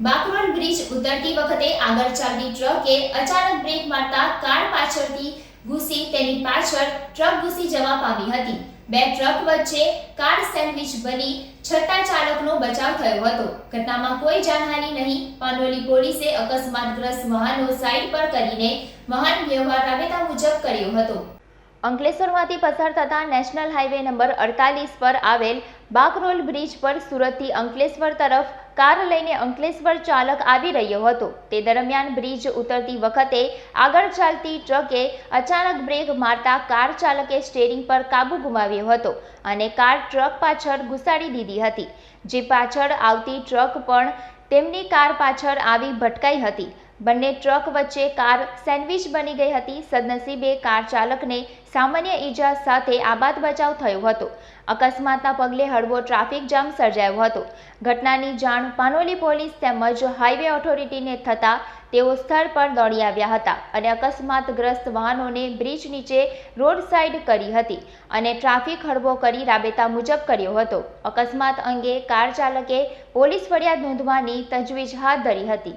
Bakrol bridge ઉતરતી વખતે આગળ ચાલતી ટ્રકે અચાનક બ્રેક મારતા કાર પાછળથી ઘૂસી તેની પાછળ ટ્રક ઘૂસી જવા પામી હતી. બે ટ્રક વચ્ચે કાર સેન્ડવિચ બની છતાં ચાલકનો બચાવ થયો હતો. ઘટનામાં કોઈ જાનહાની નહીં, પાનોલી પોલીસે અકસ્માતગ્રસ્ત વાહનો સાઇડ પર કરીને વાહન વ્યવહાર રાબેતા મુજબ કર્યો હતો. અંકલેશ્વરમાંથી પસાર થતા નેશનલ હાઈવે નંબર અડતાલીસ પર આવેલ બાકરોલ બ્રિજ પર સુરતથી અંકલેશ્વર તરફ કાર લઈને અંકલેશ્વર ચાલક આવી રહ્યો હતો. તે દરમિયાન બ્રિજ ઉતરતી વખતે આગળ ચાલતી ટ્રકે અચાનક બ્રેક મારતા કાર ચાલકે સ્ટેરિંગ પર કાબુ ગુમાવ્યો હતો અને કાર ટ્રક પાછળ ઘુસાડી દીધી હતી. જે પાછળ આવતી ટ્રક પણ તેમની કાર પાછળ આવી ભટકાઈ હતી. બંને ટ્રક વચ્ચે કાર સેન્ડવિચ બની ગઈ હતી. સદનસીબે કાર ચાલકને સામાન્ય ઈજા સાથે આબાદ બચાવ થયો હતો. અકસ્માતના પગલે હળવો ટ્રાફિક જામ સર્જાયો હતો. ઘટનાની જાણ પાનોલી પોલીસ તેમજ હાઈવે ઓથોરિટીને થતાં તેઓ સ્થળ પર દોડી આવ્યા હતા અને અકસ્માતગ્રસ્ત વાહનોને બ્રિજ નીચે રોડ સાઈડ કરી હતી અને ટ્રાફિક હળવો કરી રાબેતા મુજબ કર્યો હતો. અકસ્માત અંગે કાર ચાલકે પોલીસ ફરિયાદ નોંધવાની તજવીજ હાથ ધરી હતી.